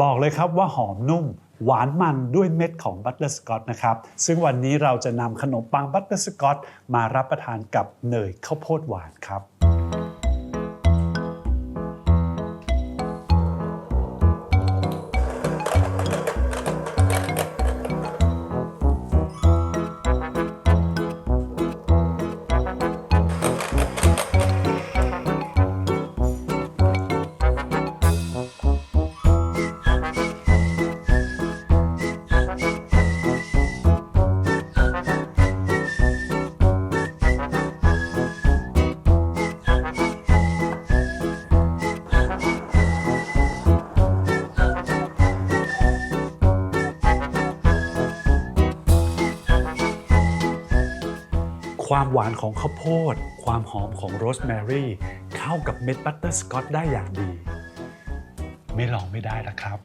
บอกเลยครับว่าหอมนุ่มหวานมันด้วยเม็ดของบัตเตอร์สกอตนะครับ ซึ่งวันนี้เราจะนำขนมปังบัตเตอร์สกอตมารับประทานกับเนยข้าวโพดหวานครับ ความหวานของข้าวโพด ความหอมของโรสแมรี่เข้ากับเม็ดบัตเตอร์สกอตได้อย่างดี ไม่ลองไม่ได้ละครับ